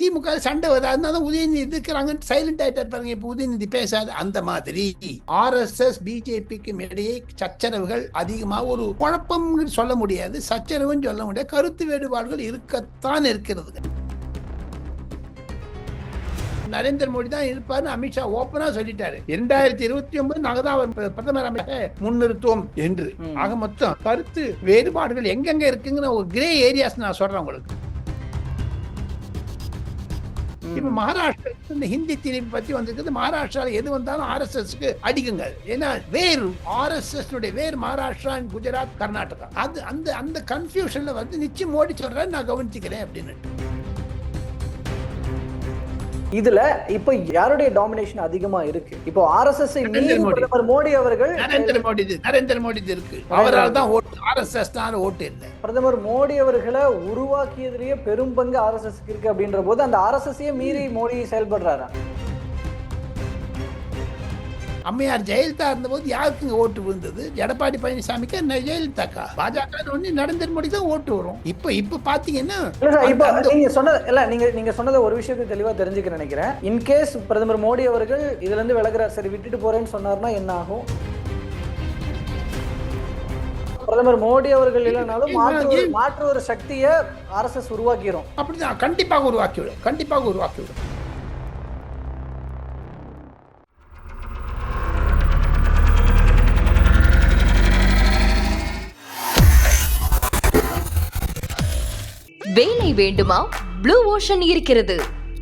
திமுக சண்டை வருது. அதனால உதயநிதி எதிர்க்கிறாங்கன்னு சைலண்ட் ஆயிட்டார் பாருங்க. இப்ப உதயநிதி பேசாது. அந்த மாதிரி ஆர்எஸ்எஸ் பிஜேபிக்கும் இடையே சச்சரவுகள் அதிகமா ஒரு குழப்பம் சொல்ல முடியாது. சச்சரவுன்னு சொல்ல முடியாது. கருத்து வேறுபாடுகள் இருக்கத்தான் இருக்கிறது. நரேந்திர மோடி தான் இருப்பார்னு அமித்ஷா ஓப்பனா சொல்லிட்டாரு. இரண்டாயிரத்தி இருபத்தி ஒன்பது நாங்க தான் பிரதமர் அமைச்ச முன்னிறுத்துவோம் என்று. ஆக மொத்தம் கருத்து வேறுபாடுகள் எங்கெங்க இருக்குங்கிற ஒரு கிரே ஏரியாஸ் நான் சொல்றேன் உங்களுக்கு. இப்ப மகாராஷ்டிரா இந்த ஹிந்தி திணிப்பு பத்தி வந்திருக்குது. மகாராஷ்டிரால எது வந்தாலும் ஆர்எஸ்எஸ்க்கு அடிக்குங்க. ஏன்னா வேறு ஆர்எஸ்எஸ் வேறு மகாராஷ்டிரா குஜராத் கர்நாடகா. அது அந்த அந்த கன்ஃபியூஷன்ல வந்து நிச்சயம் மோடி சொல்றேன் நான் கவனிச்சுக்கிறேன் அப்படின்னு. இதுல இப்ப யாருடைய டாமினேஷன் அதிகமா இருக்கு? இப்போ நரேந்திர மோடி. பிரதமர் மோடி அவர்கள் நரேந்திர மோடி நரேந்திர மோடி இருக்கு. அவரால் தான் ஆர்எஸ்எஸ் தான் ஓட்டு இல்லை பிரதமர் மோடி அவர்களை உருவாக்கியதுலயே பெரும் பங்கு ஆர்எஸ்எஸ் இருக்கு அப்படின்ற போது அந்த ஆர்எஸ்எஸ்ஸையே மீறி மோடி செயல்படுறாரா? அம்மையார் ஜெயலலிதா இருந்தபோது யாருக்குங்க ஓட்டு விழுந்தது? எடப்பாடி பழனிசாமிக்கு ஜெயலலிதாக்கா? பாஜக ஒண்ணு நரேந்திர மோடி தான் ஓட்டு வரும். இப்ப இப்ப பாத்தீங்கன்னா இப்ப நீங்க சொன்னது இல்ல நீங்க நீங்க சொன்னதை ஒரு விஷயத்தை தெளிவா தெரிஞ்சுக்க நினைக்கிறேன். இன்கேஸ் பிரதமர் மோடி அவர்கள் இதுல இருந்து விலகுறார் சரி விட்டுட்டு போறேன்னு சொன்னார்னா என்ன ஆகும்? பிரதமர் மோடி அவர்கள் இல்லைனாலும் மாற்று ஒரு மாற்று ஒரு சக்தியை ஆர்எஸ்எஸ் உருவாக்கிரும். அப்படிதான். கண்டிப்பாக உருவாக்கி விடும் கண்டிப்பாக உருவாக்கி விடும் வேலை வேண்டுமா? ப்ளூ ஓஷன் இருக்கிறது.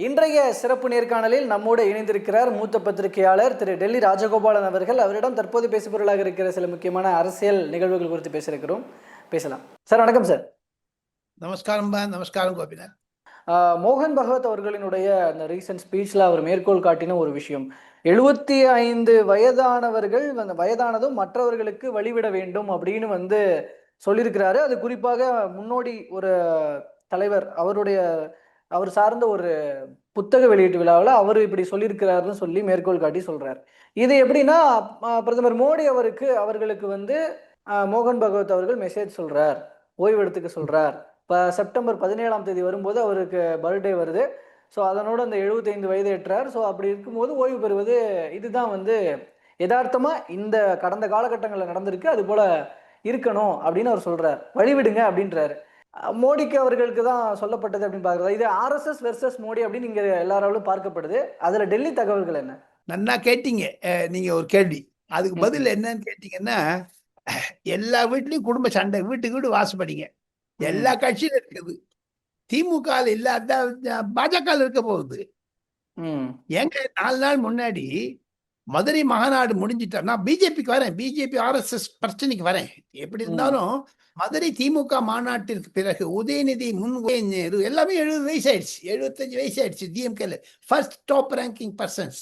இன்றைய சிறப்பு நேர்காணலில் நம்மோடு இணைந்திருக்கிறார் மூத்த பத்திரிகையாளர் திரு டெல்லி ராஜகோபாலன் அவர்கள். அவரிடம் தற்போது பேசுபொருளாக இருக்கிற சில முக்கியமான அரசியல் நிகழ்வுகள் குறித்து பேசியிருக்கிறோம். பேசலாம். சார் வணக்கம் சார். நமஸ்காரம் நமஸ்காரம் கோபிநாத். மோகன் பகவத் அவர்களினுடைய அந்த ரீசன்ட் ஸ்பீச்ல அவர் மேற்கோள் காட்டின ஒரு விஷயம். எழுபத்தி ஐந்து வயதானவர்கள் அந்த வயதானதும் மற்றவர்களுக்கு வழிவிட வேண்டும் அப்படின்னு வந்து சொல்லியிருக்கிறாரு. அது குறிப்பாக முன்னோடி ஒரு தலைவர் அவருடைய அவர் சார்ந்த ஒரு புத்தக வெளியீட்டு விழாவில் அவர் இப்படி சொல்லியிருக்கிறாருன்னு சொல்லி மேற்கோள் காட்டி சொல்றாரு. இது எப்படின்னா பிரதமர் மோடி அவருக்கு அவர்களுக்கு வந்து மோகன் பகவத் அவர்கள் மெசேஜ் சொல்றார் ஓய்வெடுத்துக்க சொல்றார். இப்போ செப்டம்பர் பதினேழாம் தேதி வரும்போது அவருக்கு பர்த்டே வருது. ஸோ அதனோட அந்த 75 வயது எட்டுறார் ஸோ அப்படி இருக்கும்போது ஓய்வு பெறுவது இதுதான் வந்து யதார்த்தமா இந்த கடந்த காலகட்டங்களில் நடந்திருக்கு அது போல இருக்கணும் அப்படின்னு அவர் சொல்றார். வழிவிடுங்க அப்படின்றாரு. மோடிக்கு அவர்களுக்கு தான் சொல்லப்பட்டது அப்படின்னு பார்க்குறது? இது ஆர்எஸ்எஸ் வெர்சஸ் மோடி அப்படின்னு இங்கே எல்லாராலும் பார்க்கப்படுது. அதில் டெல்லி தகவல்கள் என்ன? நன்னா கேட்டீங்க. நீங்க ஒரு கேள்வி. அதுக்கு. பதில் என்னன்னு கேட்டீங்கன்னா எல்லா வீட்லயும் குடும்ப சண்டை வீட்டுக்கு வீடு வாசப்படிங்க. எல்லா கட்சியிலும் இருக்குது. திமுக இல்லாத பாஜக இருக்க போகுது. ம். ஏங்க நாலு நாள் முன்னாடி மதுரை மாநாடு முடிஞ்சிட்டா நான் பிஜேபிக்கு வரேன். பிஜேபி ஆர்எஸ்எஸ் பிரச்சனைக்கு வரேன். எப்படி இருந்தாலும் மதுரை திமுக மாநாட்டிற்கு பிறகு உதயநிதி முன் நேரு எல்லாமே எழுபது வயசு ஆயிடுச்சு எழுபத்தஞ்சு வயசு ஆயிடுச்சு டிஎம்கேல first top ranking persons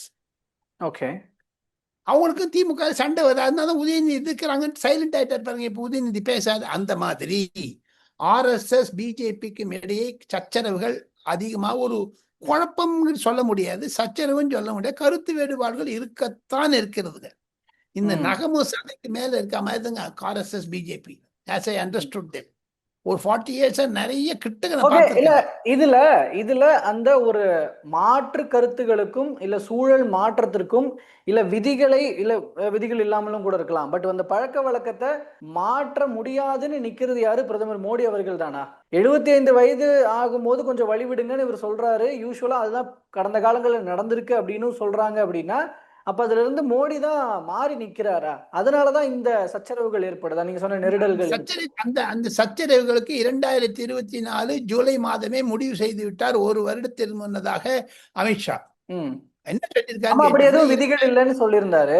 okay அவங்களுக்கு திமுக சண்டை வருது. அதனால உதயநிதி எதிர்க்கிறாங்கன்னு சைலண்ட் ஆயிட்டார் பாருங்க. இப்ப உதயநிதி பேசாது அந்த மாதிரி. ஆர்எஸ்எஸ் பிஜேபிக்கும் இடையே சச்சரவுகள் அதிகமா ஒரு குழப்பம் சொல்ல முடியாது சச்சரவுன்னு சொல்ல முடியாது. கருத்து வேறுபாடுகள் இருக்கத்தான் இருக்கிறதுங்க. இந்த ம். நகமு சதைக்கு மேல இருக்க மாதிரி தாங்க RSS BJP as I understood them ஒரு ஃபார்ட்டி இயர்ஸ் நிறைய ஓகே இல்ல. இதுல இதுல அந்த ஒரு மாற்று கருத்துகளுக்கும் இல்ல சூழல் மாற்றத்திற்கும் இல்ல விதிகளை இல்ல விதிகள் இல்லாமலும் கூட இருக்கலாம். பட் அந்த பழக்க வழக்கத்தை மாற்ற முடியாதுன்னு நிக்கிறது யாரு? பிரதமர் மோடி அவர்கள் தானா? எழுபத்தி ஐந்து வயது ஆகும்போது கொஞ்சம் வழிவிடுங்கன்னு இவர் சொல்றாரு. யூஸ்வலா அதுதான் கடந்த காலங்களில் நடந்திருக்கு அப்படின்னு சொல்றாங்க அப்படின்னா அப்ப அதுல இருந்து மோடி தான் மாறி நிக்கிறாரா? அதனாலதான் இந்த சச்சரவுகள் ஏற்படுதா? நீங்க சொன்ன நெருடல்கள். அந்த அந்த சச்சரவுகளுக்கு இரண்டாயிரத்தி இருபத்தி நாலு ஜூலை மாதமே முடிவு செய்து விட்டார் ஒரு வருடத்திற்கு முன்னதாக அமித்ஷா என்ன ஆமா அப்படி எதுவும் சொல்லியிருக்காரு விதிகள் இல்லைன்னு சொல்லியிருந்தாரு.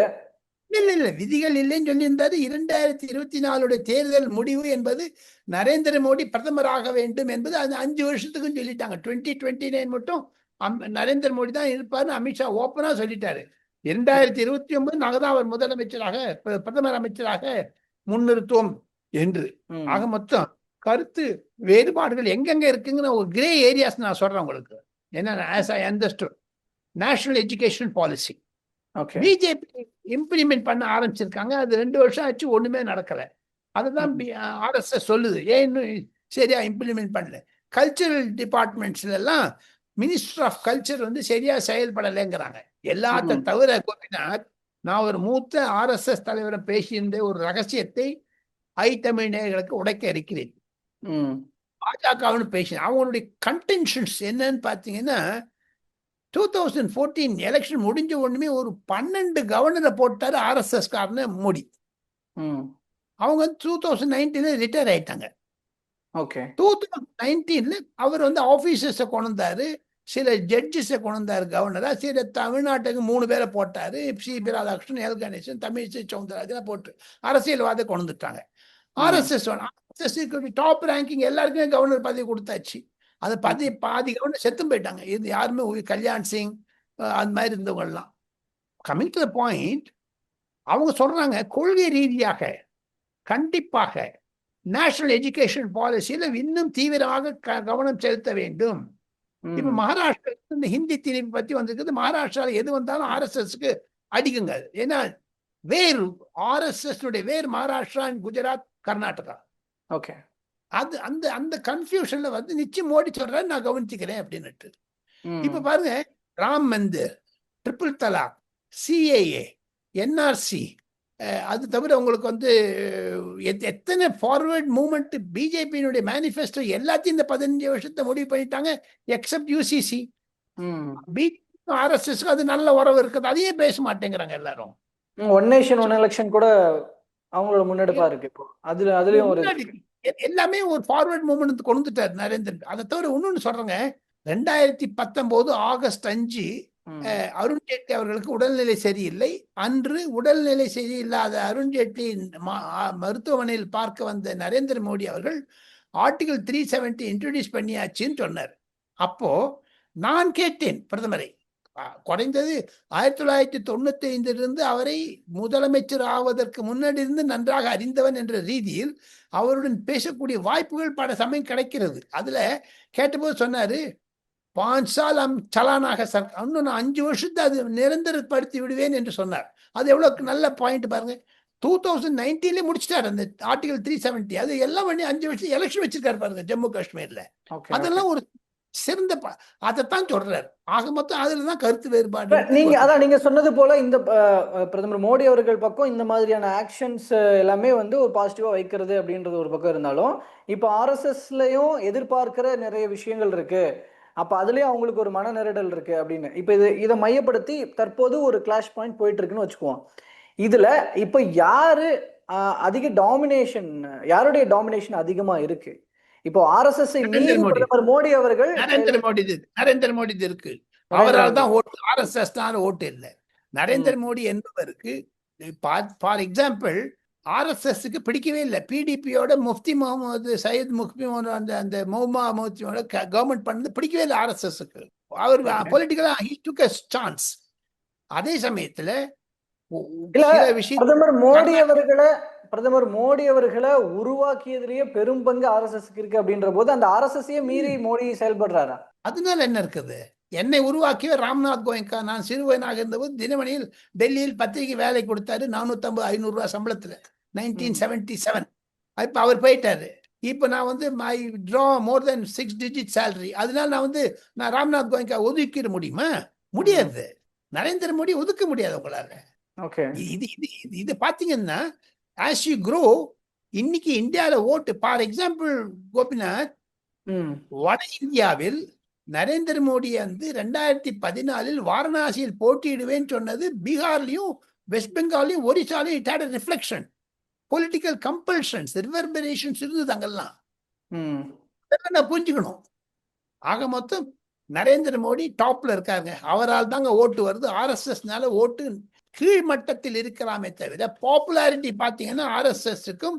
இல்ல இல்ல விதிகள் இல்லைன்னு சொல்லியிருந்தாரு. இரண்டாயிரத்தி இருபத்தி நாலுடைய தேர்தல் முடிவு என்பது நரேந்திர மோடி பிரதமராக வேண்டும் என்பது அந்த அஞ்சு வருஷத்துக்கும் சொல்லிட்டாங்க. டுவெண்ட்டி டுவெண்ட்டி நைன் மட்டும் நரேந்திர மோடி தான் இருப்பார்னு அமித்ஷா ஓப்பனா சொல்லிட்டாரு. இரண்டாயிரத்தி இருபத்தி ஒன்பது நாங்கள் அவர் முதலமைச்சராக பிர- பிரதமர் அமைச்சராக முன்னிறுத்துவோம் என்று. ஆக மொத்தம் கருத்து வேறுபாடுகள் எங்கெங்க இருக்குங்கிற ஒரு கிரே ஏரியாஸ் நான் சொல்றேன் உங்களுக்கு. என்ன as I understood national education policy BJP implement பண்ண ஆரம்பிச்சிருக்காங்க. அது ரெண்டு வருஷம் ஆச்சு ஒண்ணுமே நடக்கல. அதுதான் ஆர்எஸ்எஸ் சொல்லுது. ஏன் இன்னும் சரியா இம்ப்ளிமெண்ட் பண்ணல? கல்ச்சரல் டிபார்ட்மெண்ட்ஸ்ல எல்லாம் மினிஸ்டர் ஆஃப் கல்ச்சர் வந்து சரியா செயல்படலைங்கிறாங்க. எல்லாத்த. தவிர கோபிநாத் நான் ஒரு மூத்த ஆர்எஸ்எஸ் தலைவரை பேசியிருந்த ஒரு ரகசியத்தை ஐ தமிழ் நேயர்களுக்கு உடைக்க இருக்கிறேன். பாஜகவுன்னு பேசினேன். அவங்களுடைய கன்டென்ஷன்ஸ் என்னன்னு பார்த்தீங்கன்னா டூ தௌசண்ட் ஃபோர்டீன் எலெக்ஷன் முடிஞ்ச உடனே ஒரு பன்னெண்டு கவர்னரை போட்டாரு ஆர்எஸ்எஸ் காரன மோடி. ம் அவங்க வந்து டூ தௌசண்ட் நைன்டீன்ல ரிட்டையர் ஆயிட்டாங்க. ஓகே. டூ தௌசண்ட் நைன்டீன்ல அவர் வந்து ஆஃபீஸர்ஸை கொண்டு வந்தாரு சில ஜட்ஜஸை கொண்டு வந்தாரு கவர்னரா சில தமிழ்நாட்டுக்கு மூணு பேரை போட்டாரு. C. P. Radhakrishnan L. Ganesan Tamilisai Soundararajan போட்டு அரசியல்வாத கொண்டு வந்துட்டாங்க. ஆர்எஸ்எஸ் ஆர்எஸ்எஸ் டாப் ரேங்கிங் எல்லாருக்குமே கவர்னர் பதவி கொடுத்தாச்சு. அது பதவி பாதி கவர்னர் செத்தும் போயிட்டாங்க. இது யாருமே கல்யாண் சிங் அந்த மாதிரி இருந்தவங்க எல்லாம் கமிங் டு த பாயிண்ட் அவங்க சொல்றாங்க கொள்கை ரீதியாக கண்டிப்பாக நேஷனல் எஜுகேஷன் பாலிசியில இன்னும் தீவிரமாக க- கவனம் செலுத்த வேண்டும். இப்ப. மகாராஷ்டிரா இந்த ஹிந்தி திணிப்பு பத்தி வந்திருக்குது மகாராஷ்டிரால எது வந்தாலும் ஆர்எஸ்எஸ்க்கு அடிக்குங்க. ஏன்னா வேறு ஆர்எஸ்எஸ் வேறு மகாராஷ்டிரா குஜராத் கர்நாடகா ஓகே அது அந்த அந்த கன்ஃபியூஷன்ல வந்து நிச்சயம் மோடி சொல்றாரு நான் கவனிச்சுக்கிறேன் அப்படின்னுட்டு. இப்ப பாருங்க Ram Mandir triple talaq CAA NRC அது தவிர உங்களுக்கு வந்து எத்- எத்தனை ஃபார்வர்ட் மூவ்மெண்ட் பிஜேபியினுடைய மேனிஃபெஸ்டோ எல்லாத்தையும் இந்த பதினஞ்சு வருஷத்தை முடிவு பண்ணிட்டாங்க எக்ஸப்ட் யூசிசி. பிஜேபி ஆர்எஸ்எஸ்க்கு அது நல்ல உறவு இருக்குது அதையே பேச மாட்டேங்கிறாங்க எல்லாரும். ஒன் நேஷன் ஒன் எலெக்ஷன் கூட அவங்களோட முன்னெடுப்பா இருக்கு இப்போ. அதுல அதுலயும் ஒரு எல்லாமே ஒரு ஃபார்வர்ட் மூவ்மெண்ட் கொண்டு வந்துட்டார் நரேந்திரன். அதை தவிர இன்னொன்னு சொல்றேங்க ரெண்டாயிரத்தி பத்தொன்பது ஆகஸ்ட் அஞ்சு அருண்ஜேட்லி அவர்களுக்கு உடல்நிலை சரியில்லை. அன்று உடல்நிலை சரியில்லாத அருண்ஜேட்லி மருத்துவமனையில் பார்க்க வந்த நரேந்திர மோடி அவர்கள் ஆர்டிகல் த்ரீ செவன்டி இன்ட்ரடியூஸ் பண்ணியாச்சுன்னு சொன்னார். அப்போ நான் கேட்டேன் பிரதமரை. குறைந்தது ஆயிரத்தி தொள்ளாயிரத்தி தொண்ணூத்தி ஐந்திலிருந்து அவரை முதலமைச்சர் ஆவதற்கு முன்னாடி இருந்து நன்றாக அறிந்தவன் என்ற ரீதியில் அவருடன் பேசக்கூடிய வாய்ப்புகள் பல சமயம் கிடைக்கிறது. அதுல கேட்டபோது சொன்னாரு பாஞ்ச் சால் அம் சலானாக சர் இன்னும் நான் அஞ்சு வருஷத்தை அது நிரந்தரப்படுத்தி விடுவேன் என்று சொன்னார். அது எவ்வளவு நல்ல பாயிண்ட் பாருங்க. டூ தௌசண்ட் நைன்டீன்ல முடிச்சிட்டாரு அந்த ஆர்டிகல் த்ரீ செவன்டி அது எல்லாம் பண்ணி அஞ்சு வருஷம் எலெக்ஷன் வச்சிருக்காரு பாருங்க ஜம்மு காஷ்மீர்ல. அதெல்லாம் ஒரு சிறந்த அதைத்தான் சொல்றாரு. ஆக மொத்தம் அதுல தான் கருத்து வேறுபாடு நீங்க அதான் நீங்க சொன்னது போல இந்த பிரதமர் மோடி அவர்கள் பக்கம் இந்த மாதிரியான ஆக்ஷன்ஸ் எல்லாமே வந்து ஒரு பாசிட்டிவா வைக்கிறது அப்படின்றது ஒரு பக்கம் இருந்தாலும் இப்போ ஆர்எஸ்எஸ்லயும் எதிர்பார்க்கிற நிறைய விஷயங்கள் இருக்கு. அப்ப அதுலயும் அவங்களுக்கு ஒரு மன நெருடல் இருக்கு அப்படின்னு. இப்ப இது இதை மையப்படுத்தி தற்போது ஒரு கிளாஷ் பாயிண்ட் போயிட்டு இருக்குன்னு வச்சுக்குவோம். இதுல இப்ப யாரு அதிக டாமினேஷன் யாருடைய டாமினேஷன் அதிகமா இருக்கு? இப்போ ஆர்எஸ்எஸ். பிரதமர் மோடி அவர்கள் நரேந்திர மோடி நரேந்திர மோடி இருக்கு. அவரால் தான் ஓட்டு ஆர்எஸ்எஸ் தான் ஓட்டு இல்லை. நரேந்திர மோடி என்பவருக்கு ஃபார் எக்ஸாம்பிள் ஆர்எஸ்எஸ்க்கு பிடிக்கவே இல்லை. பிடிபியோட முஃப்தி முகமது சையத் முகமது அந்த அந்த மௌமா முஃப்தியோட கவர்மெண்ட் பண்ணது பிடிக்கவே இல்லை ஆர்எஸ்எஸ்க்கு. அவர் Okay. பொலிட்டிக்கலா ஹி டுக் அ சான்ஸ் அதே சமயத்துல பிரதமர் மோடி அவர்களை பிரதமர் மோடி அவர்களை உருவாக்கியதுலயே பெரும் பங்கு ஆர்எஸ்எஸ்க்கு இருக்கு அப்படின்ற போது அந்த ஆர்எஸ்எஸ்ஸையே மீறி மோடி செயல்படுறாரா? அதனால என்ன இருக்குது? என்னை உருவாக்கிய ராம்நாத் கோயங்கா. நான் சிறுவனாக இருந்தபோது தினமணியில் டெல்லியில் பத்திரிகை வேலை கொடுத்தாரு நானூத்தம்பது ஐநூறு ரூபாய் சம்பளத்துல. Nineteen seventy seven. இப்ப அவர் போயிட்டாரு. இப்ப நான் வந்து my draw more than six digit salary அதனால நான் வந்து நான் ராம்நாத் கோயங்கா ஒதுக்கிட முடியுமா? முடியாது. நரேந்திர மோடி ஒதுக்க முடியாது உங்களால. ஓகே. இது இது இது பாத்தீங்கன்னா ஆஸ் யூ க்ரோ இன்னைக்கு இந்தியாவில் ஓட்டு ஃபார் எக்ஸாம்பிள் கோபிநாத் வட இந்தியாவில் நரேந்திர மோடி வந்து ரெண்டாயிரத்தி பதினாலில் வாரணாசியில் போட்டியிடுவேன்னு சொன்னது பீகார்லயும் வெஸ்ட் பெங்காலையும் ஒரிசாலையும் it had reflection political compulsions reverberations இருந்தது அங்கெல்லாம். ம். அதெல்லாம் நான் புரிஞ்சுக்கணும். ஆக மொத்தம் நரேந்திர மோடி டாப்ல இருக்காங்க அவரால் தாங்க ஓட்டு வருது. ஆர்எஸ்எஸ்னால ஓட்டு கீழ்மட்டத்தில் இருக்கலாமே தவிர பாப்புலாரிட்டி பார்த்தீங்கன்னா ஆர்எஸ்எஸ்க்கும்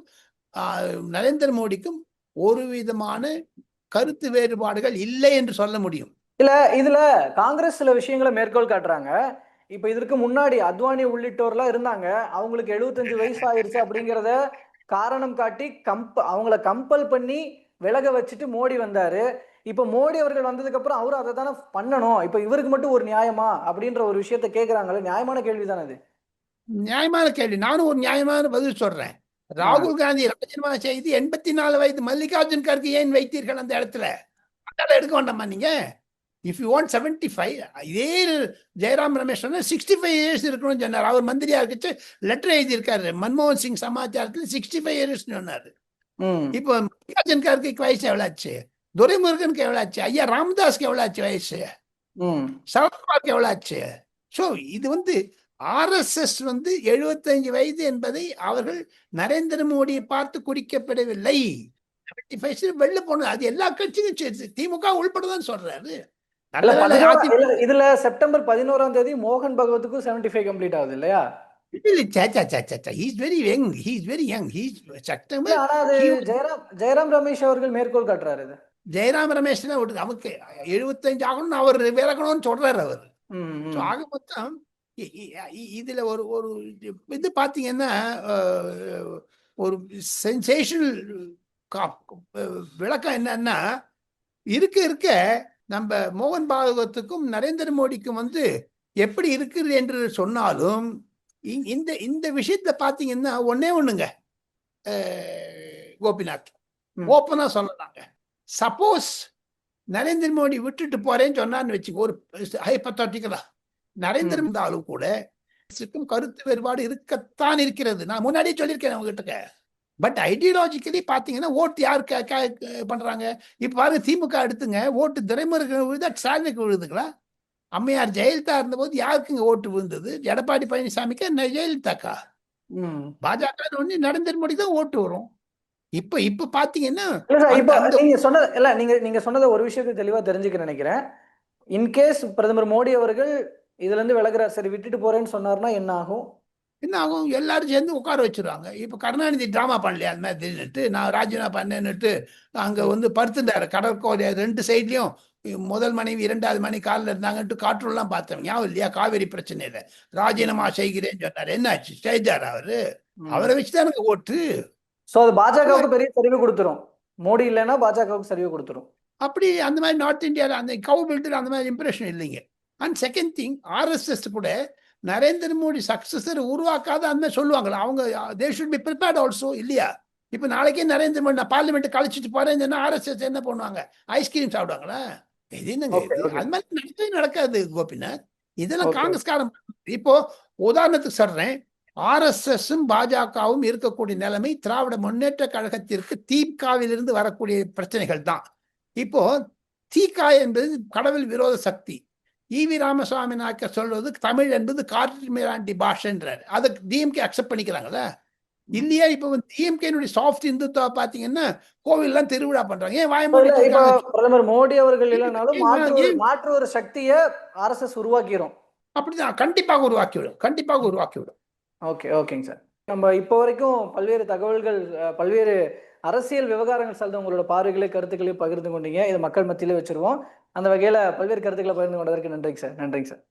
நரேந்திர மோடிக்கும் ஒரு விதமான கருத்து வேறுபாடுகள் இல்லை என்று சொல்ல முடியும். இல்ல இதுல காங்கிரஸ் சில விஷயங்களை மேற்கோள் காட்டுறாங்க. இப்ப இதற்கு முன்னாடி அத்வானி உள்ளிட்டோர்லாம் இருந்தாங்க. அவங்களுக்கு 75 வயசு ஆயிருச்சு அப்படிங்கிறத காரணம் காட்டி கம்ப அவங்கள கம்பல் பண்ணி விலக வச்சுட்டு மோடி வந்தாரு. இப்ப மோடி அவர்கள் வந்ததுக்கு அப்புறம் அவரும் அதை தானே பண்ணணும். இப்ப இவருக்கு மட்டும் ஒரு நியாயமா? அப்படின்ற ஒரு விஷயத்த கேக்குறாங்கல்ல. நியாயமான கேள்விதானே அது? நியாயமான கேள்வி. நானும் ஒரு நியாயமான பதில் சொல்றேன். ராகுல் காந்தி ராஜினாமா செய்து எண்பத்தி நாலு வயது மல்லிகார்ஜுன் கர்கே ஏன் வைத்தீர்கள் அந்த இடத்துல? அதனால எடுக்க வேண்டாமா நீங்க? If you want seventy five இதே Jairam Ramesh sixty five years இருக்கணும்னு சொன்னார். அவர் மந்திரியா இருந்துச்சு லெட்டர் எழுதியிருக்காரு. மன்மோகன் சிங் சமாச்சாரத்தில் சிக்ஸ்டி ஃபைவ் இயர்ஸ் சொன்னாரு. இப்போ மல்லிகார்ஜுன் கர்கேக்கு வயசு எவ்வளோ ஆச்சு? துரைமுருகனுக்கு எவ்வளோ ஆச்சு? ஐயா ராமதாஸ்க்கு எவ்வளோ ஆச்சு வயசு? சரத்குமாருக்கு எவ்வளோ ஆச்சு? ஸோ இது வந்து ஆர்எஸ்எஸ் வந்து 75 வயது என்பதை அவர்கள் நரேந்திர மோடியை பார்த்து குறிக்கப்படவில்லை. 75 வெளில போனது அது எல்லா கட்சியும் சரி திமுக உள்பட தான் சொல்றாரு. இதுல செப்டம்பர் பதினோராம் தேதி மோகன் பகவத்துக்கும் 75 ஃபைவ் கம்ப்ளீட் ஆகுது இல்லையா? ஜெயராம் ஜெயராம் ரமேஷ் அவர்கள் மேற்கோள் காட்டுறாரு இது. ஜெயராம் ரமேஷ் நமக்கு எழுபத்தஞ்சு ஆகணும்னு அவர் விலகணும்னு சொல்றாரு அவர். ஆக மொத்தம் இதுல ஒரு ஒரு இது பாத்தீங்கன்னா ஒரு சென்சேஷனல் விளக்கம் என்னன்னா இருக்க இருக்க நம்ம மோகன் பாகவத்துக்கும் நரேந்திர மோடிக்கும் வந்து எப்படி இருக்குது என்று சொன்னாலும் இந்த இந்த விஷயத்துல பாத்தீங்கன்னா ஒண்ணே ஒண்ணுங்க. கோபிநாத். ம். ஓப்பனா சொல்லலாங்க. சப்போஸ் நரேந்திர மோடி விட்டுட்டு போறேன்னு சொன்னான்னு வச்சுக்கோ ஒரு ஹைப்பத்தாட்டிக்கலா நரேந்திர. இருந்தாலும் கூட கருத்து வேறுபாடு இருக்கத்தான் இருக்கிறது. நான் முன்னாடியே சொல்லியிருக்கேன் உங்ககிட்ட பட் ஐடியாலஜிக்கலி பாத்தீங்கன்னா ஓட்டு யார் கே- கே- பண்றாங்க? இப்ப பாருங்க திமுக எடுத்துங்க ஓட்டு துரைமுருகன் விழுதா ஸ்டாலினுக்கு விழுதுங்களா? அம்மையார் ஜெயலலிதா இருந்தபோது யாருக்குங்க ஓட்டு விழுந்தது? எடப்பாடி பழனிசாமிக்கு ஜெயலலிதாக்கா. பாஜக ஒண்ணு நரேந்திர மோடி தான் ஓட்டு வரும். இப்ப இப்ப பாத்தீங்கன்னா இப்ப நீங்க சொன்னது இல்ல நீங்க நீங்க சொன்னதை ஒரு விஷயத்தை தெளிவா தெரிஞ்சுக்க நினைக்கிறேன். இன்கேஸ் பிரதமர் மோடி அவர்கள் இதுல இருந்து விலகுறார் சரி விட்டுட்டு போறேன்னு சொன்னார்னா என்ன ஆகும்? என்ன ஆகும் எல்லாரும் சேர்ந்து உட்கார வச்சிருவாங்க. இப்போ கருணாநிதி ட்ராமா பண்ணலையா? அந்த மாதிரி திடீர்னுட்டு நான் ராஜினாமா பண்ணேன்னுட்டு அங்கே வந்து படுத்துட்டாரு. கடற்கரை ரெண்டு சைட்லையும் முதல் மனைவி இரண்டாவது மனைவி காலில் இருந்தாங்கன்ட்டு காற்றுலாம் பார்த்தேன். ஞாபகம் இல்லையா? காவேரி பிரச்சனையில. ராஜினாமா செய்கிறேன்னு சொன்னார். என்னாச்சு? செய்தார் அவரு? அவரை வச்சு தானுங்க ஓட்டு. சோ அது பாஜகவுக்கு பெரிய சரிவு கொடுத்துரும். மோடி இல்லைன்னா பாஜகவுக்கு சரிவு கொடுத்துரும். அப்படி அந்த மாதிரி நார்த் இந்தியாவில் அந்த கவு பில்டர் அந்த மாதிரி இம்ப்ரெஷன் இல்லைங்க. அண்ட் செகண்ட் திங் ஆர்எஸ்எஸ் கூட நரேந்திர மோடி சக்சஸர் உருவாக்காத அந்த மாதிரி சொல்லுவாங்களா அவங்க they should be prepared also இல்லையா? இப்போ நாளைக்கே நரேந்திர மோடி நான் பார்லிமெண்ட் கழிச்சிட்டு போறேன்னு சொன்னா ஆர்எஸ்எஸ் என்ன பண்ணுவாங்க? ஐஸ்கிரீம் சாப்பிடுவாங்களா? இது என்னங்க. அது மாதிரி நடக்கவே நடக்காது கோபிநாத். இதெல்லாம். காங்கிரஸ்காரன் இப்போ உதாரணத்துக்கு சொல்றேன். ஆர்எஸ்எஸும் பாஜகவும் இருக்கக்கூடிய நிலைமை திராவிட முன்னேற்ற கழகத்திற்கு தீப்காவிலிருந்து வரக்கூடிய பிரச்சனைகள் தான். இப்போ தீகா என்பது கடவுள் விரோத சக்தி. ஈவி ராமசுவாமி நாயக்கர் சொல்வது தமிழ் என்பது காட்டுமிராண்டி பாஷன்றார். அதை டிஎம்கே அக்செப்ட் பண்ணிக்கிறாங்களா இல்லையா? இப்போ டிஎம்கேனுடைய சாஃப்ட் இந்துத்துவ பாத்தீங்கன்னா கோவில்லாம் திருவிழா பண்றாங்க. ஏன் வாய இப்ப இல்ல, மூடிட்டு இப்ப இருக்காங்க? பிரதமர் மோடி அவர்கள் இல்லைனாலும் மாற்று ஒரு- சக்திய ஆர்எஸ்எஸ் உருவாக்கிரும். அப்படிதான். கண்டிப்பாக உருவாக்கிவிடும். கண்டிப்பாக உருவாக்கிவிடும். ஓகே ஓகேங்க சார். நம்ம இப்போ வரைக்கும் பல்வேறு தகவல்கள் பல்வேறு அரசியல் விவகாரங்கள் சார்ந்த உங்களோட பார்வைகளை கருத்துக்களை பகிர்ந்து கொண்டீங்க. இதை மக்கள் மத்தியிலே வச்சிருவோம். அந்த வகையில பல்வேறு கருத்துக்களை பகிர்ந்து கொண்டதற்கு நன்றிங்க சார். நன்றிங்க சார்.